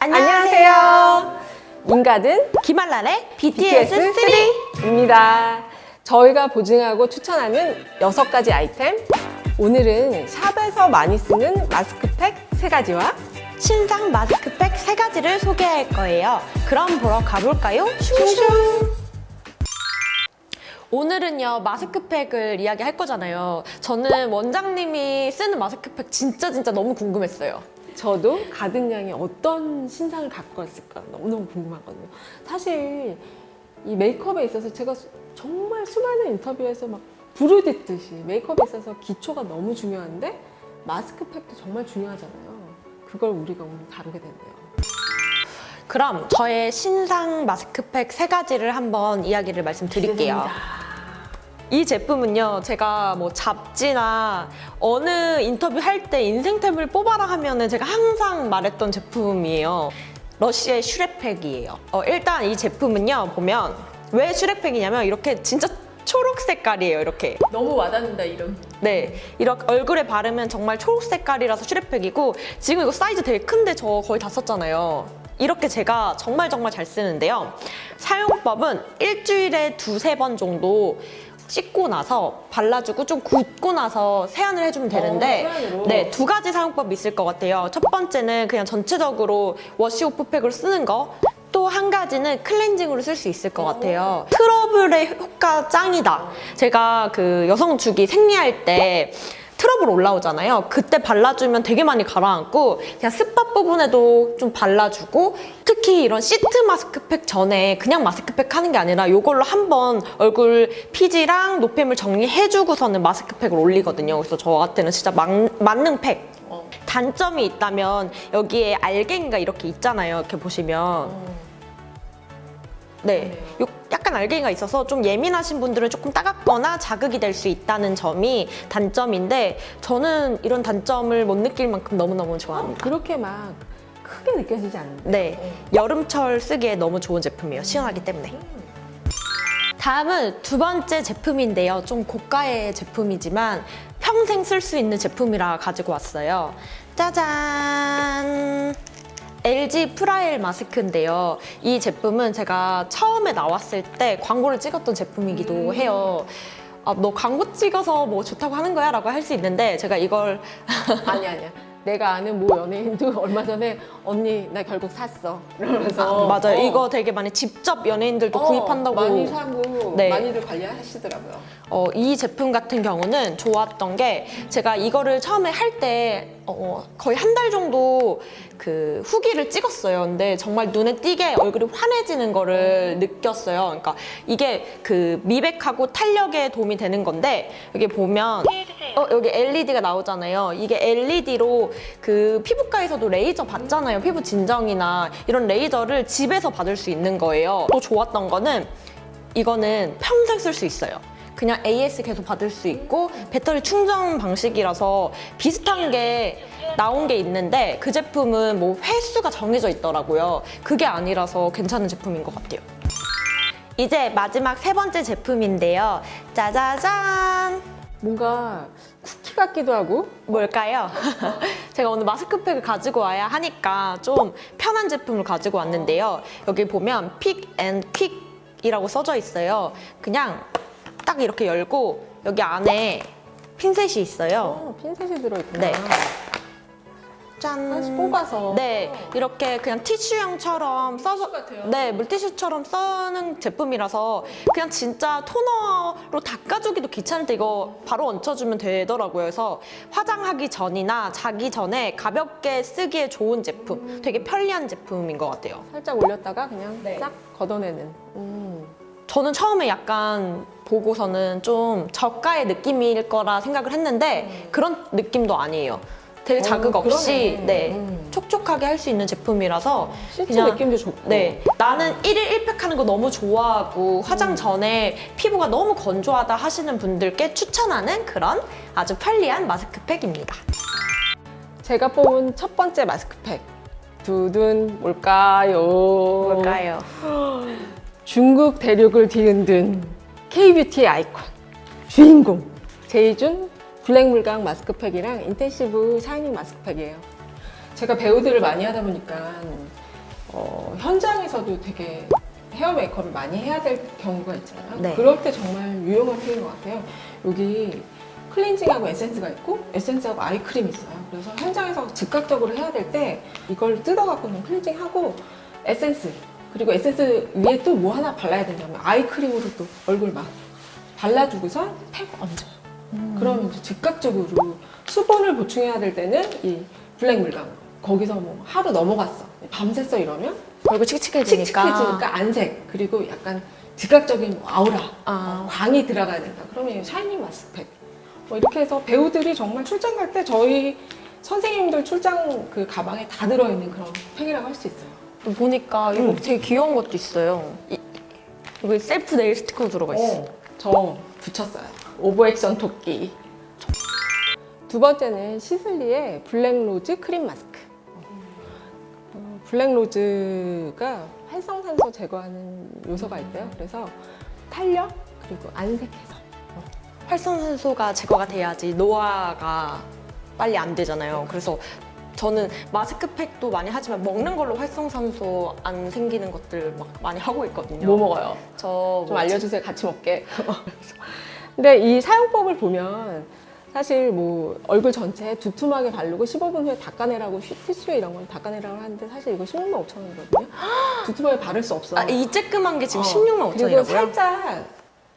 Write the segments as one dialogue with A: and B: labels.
A: 안녕하세요. 인가든
B: 김한란의 BTS 3.
A: 입니다. 저희가 보증하고 추천하는 6가지 아이템. 오늘은 샵에서 많이 쓰는 마스크팩 3가지와
B: 신상 마스크팩 세 가지를 소개할 거예요. 그럼 보러 가볼까요? 슝슝. 오늘은요 마스크팩을 이야기할 거잖아요. 저는 원장님이 쓰는 마스크팩 진짜 진짜 너무 궁금했어요.
A: 저도 가든 양이 어떤 신상을 갖고 왔을까 너무너무 궁금하거든요. 사실 이 메이크업에 있어서 제가 수- 정말 수많은 인터뷰에서 막 부르짖듯이 메이크업에 있어서 기초가 너무 중요한데 마스크팩도 정말 중요하잖아요. 그걸 우리가 오늘 다루게 됐네요.
B: 그럼 저의 신상 마스크팩 세 가지를 한번 이야기를 말씀드릴게요. 이 제품은요, 제가 뭐 잡지나 어느 인터뷰 할 때 인생템을 뽑아라 하면은 제가 항상 말했던 제품이에요. 러시의 슈렉팩이에요. 어, 일단 이 제품은요, 보면 왜 슈렉팩이냐면 이렇게 진짜 초록 색깔이에요, 이렇게.
A: 너무 와닿는다 이름.
B: 네, 이렇게 얼굴에 바르면 정말 초록 색깔이라서 슈렉팩이고 지금 이거 사이즈 되게 큰데 저 거의 다 썼잖아요. 이렇게 제가 정말 정말 잘 쓰는데요. 사용법은 일주일에 두세 번 정도 씻고 나서 발라주고 좀 굳고 나서 세안을 해주면 되는데
A: 어, 세안으로?
B: 네, 두 가지 사용법이 있을 것 같아요. 첫 번째는 그냥 전체적으로 워시 오프팩으로 쓰는 거. 또 한 가지는 클렌징으로 쓸 수 있을 것 같아요. 트러블의 효과 짱이다. 제가 그 여성 주기 생리할 때 트러블 올라오잖아요. 그때 발라주면 되게 많이 가라앉고 그냥 스팟 부분에도 좀 발라주고 특히 이런 시트 마스크팩 전에 그냥 마스크팩 하는 게 아니라 이걸로 한번 얼굴 피지랑 노폐물 정리해주고서는 마스크팩을 올리거든요. 그래서 저한테는 진짜 막, 만능 팩.
A: 어.
B: 단점이 있다면 여기에 알갱이가 이렇게 있잖아요. 이렇게 보시면. 네. 요 약간 알갱이가 있어서 좀 예민하신 분들은 조금 따갑거나 자극이 될 수 있다는 점이 단점인데 저는 이런 단점을 못 느낄 만큼 너무너무 좋아합니다.
A: 그렇게 막 크게 느껴지지 않는데.
B: 네. 여름철 쓰기에 너무 좋은 제품이에요. 시원하기 때문에. 다음은 두 번째 제품인데요. 좀 고가의 제품이지만 평생 쓸 수 있는 제품이라 가지고 왔어요. 짜잔! LG 프라일 마스크인데요. 이 제품은 제가 처음에 나왔을 때 광고를 찍었던 제품이기도 해요. 아, 너 광고 찍어서 뭐 좋다고 하는 거야? 라고 할 수 있는데 제가 이걸
A: 아니 아니야. 내가 아는 모 연예인도 얼마 전에 언니 나 결국 샀어. 이러면서
B: 맞아요.
A: 어.
B: 이거 되게 많이 직접 연예인들도
A: 어,
B: 구입한다고
A: 많이 사고
B: 네.
A: 많이들 관리하시더라고요.
B: 어, 이 제품 같은 경우는 좋았던 게 제가 이거를 처음에 할 때 어, 거의 한 달 정도 그 후기를 찍었어요. 근데 정말 눈에 띄게 얼굴이 환해지는 거를 느꼈어요. 그러니까 이게 그 미백하고 탄력에 도움이 되는 건데 여기 보면 어, 여기 LED가 나오잖아요. 이게 LED로 그 피부과에서도 레이저 받잖아요. 피부 진정이나 이런 레이저를 집에서 받을 수 있는 거예요. 또 좋았던 거는 이거는 평생 쓸 수 있어요. 그냥 AS 계속 받을 수 있고 배터리 충전 방식이라서 비슷한 게 나온 게 있는데 그 제품은 뭐 횟수가 정해져 있더라고요. 그게 아니라서 괜찮은 제품인 것 같아요. 이제 마지막 세 번째 제품인데요. 짜자잔!
A: 뭔가 쿠키 같기도 하고
B: 뭘까요? 제가 오늘 마스크팩을 가지고 와야 하니까 좀 편한 제품을 가지고 왔는데요. 여기 보면 픽앤퀵 이라고 써져 있어요. 그냥 딱 이렇게 열고 여기 안에 핀셋이 있어요.
A: 어, 핀셋이 들어있구나.
B: 네. 짠.
A: 하나씩 뽑아서.
B: 네, 이렇게 그냥 티슈형처럼 써서
A: 같아요.
B: 네, 물티슈처럼 써는 제품이라서 그냥 진짜 토너로 닦아주기도 귀찮은데 이거 바로 얹혀주면 되더라고요. 그래서 화장하기 전이나 자기 전에 가볍게 쓰기에 좋은 제품, 되게 편리한 제품인 것 같아요.
A: 살짝 올렸다가 그냥
B: 네.
A: 싹 걷어내는. 음.
B: 저는 처음에 약간 보고서는 좀 저가의 느낌일 거라 생각을 했는데 그런 느낌도 아니에요. 되게
A: 어,
B: 자극 없이
A: 그러네.
B: 네,
A: 음.
B: 촉촉하게 할 수 있는 제품이라서
A: 실제
B: 그냥-
A: 느낌도 좋고.
B: 네, 나는 1일 1팩 하는 거 너무 좋아하고 화장 전에 피부가 너무 건조하다 하시는 분들께 추천하는 그런 아주 편리한 마스크팩입니다.
A: 제가 뽑은 첫 번째 마스크팩. 두둔 뭘까요?
B: 뭘까요?
A: 중국 대륙을 뒤흔든 K-뷰티의 아이콘 주인공 제이준 블랙 물광 마스크팩이랑 인텐시브 샤이닝 마스크팩이에요. 제가 배우들을 많이 하다 보니까 어, 현장에서도 되게 헤어 메이크업을 많이 해야 될 경우가 있잖아요.
B: 네.
A: 그럴 때 정말 유용한 팩인 것 같아요. 여기 클렌징하고 에센스가 있고 에센스하고 아이크림이 있어요. 그래서 현장에서 즉각적으로 해야 될 때 이걸 뜯어갖고 클렌징하고 에센스 그리고 에센스 위에 또 뭐 하나 발라야 된다면 아이크림으로 또 얼굴 막 발라주고서 팩 얹어요. 그러면 이제 즉각적으로 수분을 보충해야 될 때는 이 블랙 물감 거기서 뭐 하루 넘어갔어 밤샜어 이러면
B: 얼굴 칙칙해지니까.
A: 칙칙해지니까 안색 그리고 약간 즉각적인 뭐 아우라
B: 아.
A: 어, 광이 들어가야 된다 그러면 이 샤이닝 마스크팩 뭐 이렇게 해서 배우들이 정말 출장 갈 때 저희 선생님들 출장 그 가방에 다 들어있는 그런 팩이라고 할 수 있어요
B: 또 보니까 이거
A: 음.
B: 되게 귀여운 것도 있어요. 이, 여기 셀프 네일 스티커 들어가 있어.
A: 어, 저 붙였어요. 오버액션 토끼. 두 번째는 시슬리의 블랙로즈 크림 마스크. 어, 블랙로즈가 활성산소 제거하는 요소가 있대요. 그래서 탄력 그리고 안색 개선.
B: 활성산소가 제거가 돼야지 노화가 빨리 안 되잖아요. 그래서 저는 마스크팩도 많이 하지만 먹는 걸로 활성산소 안 생기는 것들 막 많이 하고 있거든요.
A: 뭐 먹어요?
B: 저
A: 좀
B: 뭐지?
A: 알려주세요. 같이 먹게. 근데 이 사용법을 보면 사실 뭐 얼굴 전체에 두툼하게 바르고 15분 후에 닦아내라고 쉬- 티슈 이런 건 닦아내라고 하는데 사실 이거 16만 5천 원이거든요. 두툼하게 바를 수 없어.
B: 아, 이 쬐끔한 게 지금
A: 어.
B: 16만
A: 그리고
B: 5천이라고요?
A: 살짝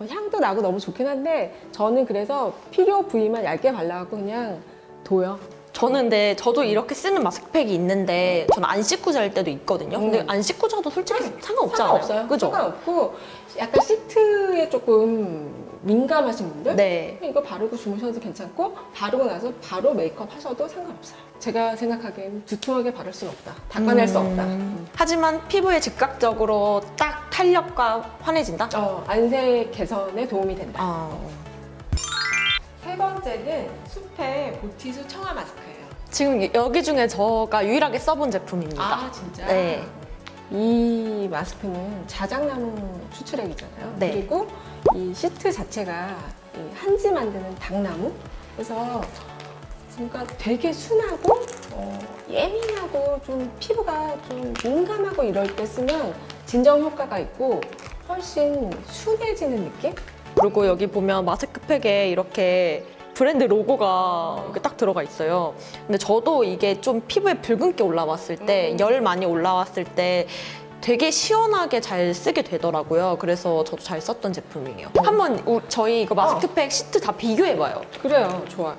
A: 어, 향도 나고 너무 좋긴 한데 저는 그래서 필요 부위만 얇게 발라갖고 그냥 둬요.
B: 저는 근데 저도 이렇게 쓰는 마스크팩이 있는데 저는 안 씻고 잘 때도 있거든요. 근데
A: 음.
B: 안 씻고 자도 솔직히 상관없잖아요.
A: 상관없어요.
B: 그죠?
A: 상관없고 약간 시트에 조금 민감하신 분들
B: 네.
A: 이거 바르고 주무셔도 괜찮고 바르고 나서 바로 메이크업 하셔도 상관없어요. 제가 생각하기엔 두툼하게 바를 수는 없다. 닦아낼 수 없다.
B: 음. 하지만 피부에 즉각적으로 딱 탄력과 환해진다?
A: 어, 안색 개선에 도움이 된다.
B: 아.
A: 세 번째는 숲의 보티수 청아 마스크예요.
B: 지금 여기 중에 저가 유일하게 써본 제품입니다.
A: 아 진짜?
B: 네.
A: 이 마스크는 자작나무 추출액이잖아요.
B: 네.
A: 그리고 이 시트 자체가 이 한지 만드는 당나무. 그래서 그러니까 되게 순하고 어, 예민하고 좀 피부가 좀 민감하고 이럴 때 쓰면 진정 효과가 있고 훨씬 순해지는 느낌?
B: 그리고 여기 보면 마스크팩에 이렇게 브랜드 로고가 이렇게 딱 들어가 있어요. 근데 저도 이게 좀 피부에 붉은기 올라왔을 때,
A: 음.
B: 열 많이 올라왔을 때 되게 시원하게 잘 쓰게 되더라고요. 그래서 저도 잘 썼던 제품이에요. 한번 우- 저희 이거 마스크팩 시트 다 비교해봐요.
A: 그래요, 좋아요.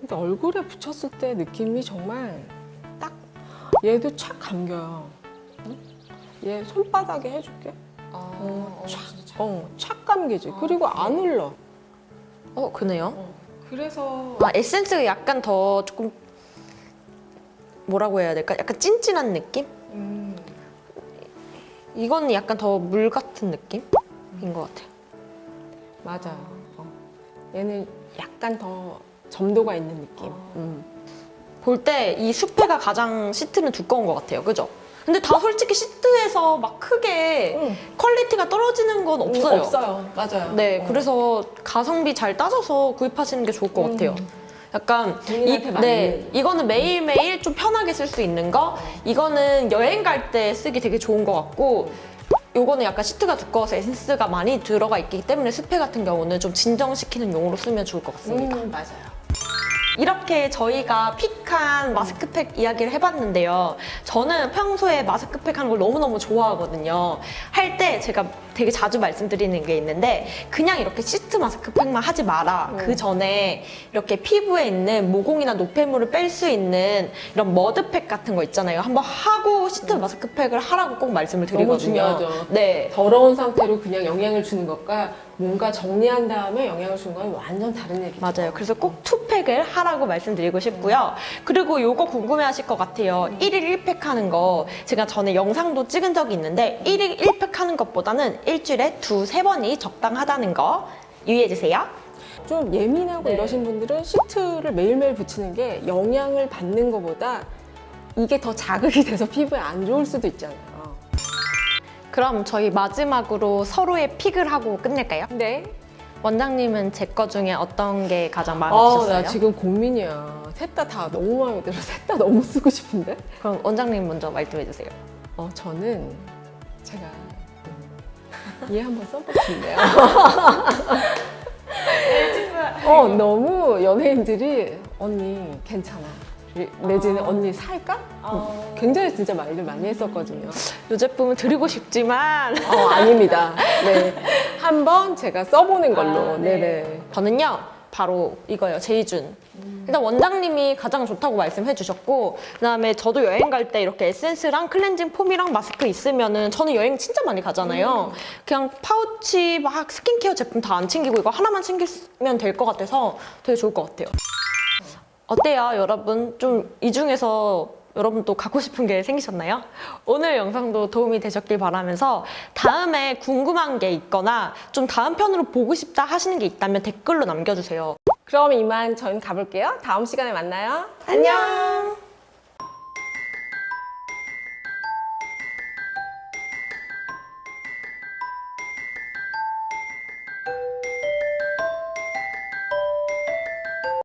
A: 근데 얼굴에 붙였을 때 느낌이 정말 딱 얘도 착 감겨요. 응? 얘 손바닥에 해줄게. 어, 촥, 어, 착 감기지. 그리고 안 흘러.
B: 어, 그네요.
A: 어, 그래서
B: 아, 에센스가 약간 더 조금 뭐라고 해야 될까? 약간 찐찐한 느낌?
A: 음,
B: 이거는 약간 더 물 같은 느낌인 것 같아요.
A: 맞아. 어. 얘는 약간 더 점도가 있는 느낌.
B: 어.
A: 음.
B: 볼 때 이 수페가 가장 시트는 두꺼운 것 같아요. 그죠? 근데 다 솔직히 시트에서 막 크게
A: 음,
B: 퀄리티가 떨어지는 건 없어요.
A: 없어요. 맞아요.
B: 네,
A: 어.
B: 그래서 가성비 잘 따져서 구입하시는 게 좋을 것 같아요.
A: 음.
B: 약간 이,
A: 본인한테 맞는.
B: 네, 이거는 매일매일 좀 편하게 쓸 수 있는 거, 이거는 여행 갈 때 쓰기 되게 좋은 것 같고, 요거는 약간 시트가 두꺼워서 에센스가 많이 들어가 있기 때문에 스페 같은 경우는 좀 진정시키는 용으로 쓰면 좋을 것 같습니다.
A: 음, 맞아요.
B: 이렇게 저희가 픽한 마스크팩 이야기를 해봤는데요. 저는 평소에 마스크팩 하는 걸 너무너무 좋아하거든요. 할 때 제가 되게 자주 말씀드리는 게 있는데 그냥 이렇게 시트 마스크팩만 하지 마라.
A: 음.
B: 그 전에 이렇게 피부에 있는 모공이나 노폐물을 뺄 수 있는 이런 머드팩 같은 거 있잖아요. 한번 하고 시트 마스크팩을 하라고 꼭 말씀을 드리거든요.
A: 너무 중요하죠.
B: 네.
A: 더러운 상태로 그냥 영양을 주는 것과 뭔가 정리한 다음에 영양을 주는 건 완전 다른 얘기죠.
B: 맞아요. 그래서 꼭 투팩을 하라고 말씀드리고 싶고요. 그리고 요거 궁금해 하실 것 같아요. 1일 1팩 하는 거. 제가 전에 영상도 찍은 적이 있는데 1일 1팩 하는 것보다는 일주일에 두세 번이 적당하다는 거 유의해 주세요.
A: 좀 예민하고
B: 네.
A: 이러신 분들은 시트를 매일매일 붙이는 게 영향을 받는 것보다 이게 더 자극이 돼서 피부에 안 좋을 수도 있잖아요.
B: 그럼 저희 마지막으로 서로의 픽을 하고 끝낼까요?
A: 네.
B: 원장님은 제 거 중에 어떤 게 가장 마음에
A: 아,
B: 드셨어요?
A: 나 지금 고민이야. 셋 다 다 너무 마음에 들어. 셋 다 너무 쓰고 싶은데.
B: 그럼 원장님 먼저 말씀해 주세요.
A: 어, 저는 제가 얘 한번 써보고 싶네요. 어, 너무 연예인들이 언니 괜찮아. 내지는
B: 아.
A: 언니 살까? 굉장히 진짜 말들 많이 했었거든요.
B: 이 제품은 드리고 싶지만
A: 어, 아닙니다. 네. 한번 제가 써보는 걸로.
B: 아, 네.
A: 네네.
B: 저는요 바로 이거요 제이준. 일단 원장님이 가장 좋다고 말씀해 주셨고 그다음에 저도 여행 갈 때 이렇게 에센스랑 클렌징 폼이랑 마스크 있으면은 저는 여행 진짜 많이 가잖아요. 그냥 파우치 막 스킨케어 제품 다 안 챙기고 이거 하나만 챙기면 될 것 같아서 되게 좋을 것 같아요. 어때요 여러분? 좀 이 중에서 여러분도 갖고 싶은 게 생기셨나요? 오늘 영상도 도움이 되셨길 바라면서 다음에 궁금한 게 있거나 좀 다음 편으로 보고 싶다 하시는 게 있다면 댓글로 남겨주세요.
A: 그럼 이만 저희는 가볼게요. 다음 시간에 만나요.
B: 안녕!